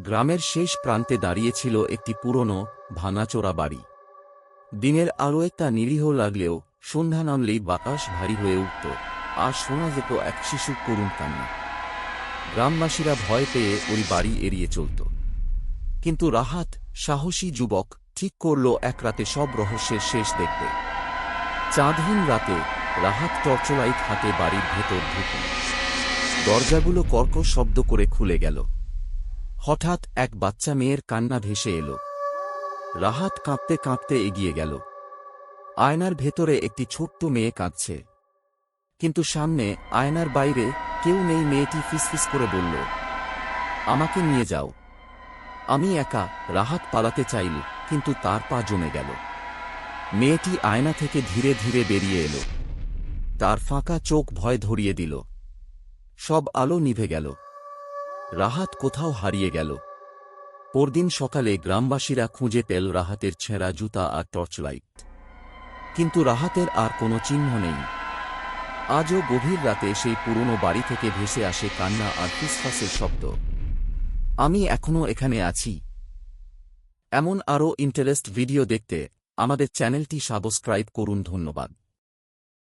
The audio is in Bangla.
গ্রামের শেষ প্রান্তে দাঁড়িয়েছিল একটি পুরনো, ভাঙাচোরা বাড়ি। দিনের আলো একটা নিরীহ লাগলেও সন্ধ্যা নামলেই বাতাস ভারী হয়ে উঠত, আর শোনা যেত এক শিশুর করুণ কান্না। গ্রামবাসীরা ভয় পেয়ে ওই বাড়ি এড়িয়ে চলত। কিন্তু রাহাত, সাহসী যুবক, ঠিক করল এক রাতে সব রহস্যের শেষ দেখবে চাঁদহীন রাতে রাহাত টর্চলাইট হাতে বাড়ির ভেতর ঢুকল দরজাগুলো কর্কশ শব্দ করে খুলে গেল। হঠাৎ এক বাচ্চা মেয়ের কান্না ভেসে এলো। রাহাত কাঁপতে কাঁপতে এগিয়ে গেল। আয়নার ভেতরে একটি ছোট্ট মেয়ে কাঁদছে। কিন্তু সামনে আয়নার বাইরে কেউ নেই মেয়েটি ফিসফিস করে বলল, আমাকে নিয়ে যাও। আমি একা রাহাত পালাতে চাইল কিন্তু তার পা জমে গেল। মেয়েটি আয়না থেকে ধীরে ধীরে বেরিয়ে এলো। তার ফাঁকা চোখ ভয় ধরিয়ে দিল। সব আলো নিভে গেল। রাহাত কোথাও হারিয়ে গেল। পরদিন সকালে গ্রামবাসীরা খুঁজে পেল রাহাতের ছেঁড়া জুতা আর টর্চলাইট। কিন্তু রাহাতের আর কোনো চিহ্ন নেই। আজও গভীর রাতে সেই পুরনো বাড়ি থেকে ভেসে আসে কান্না আর ফিসফাসের শব্দ। আমি এখনও এখানে আছি। এমন আরও ইন্টারেস্ট ভিডিও দেখতে আমাদের চ্যানেলটি সাবস্ক্রাইব করুন ধন্যবাদ।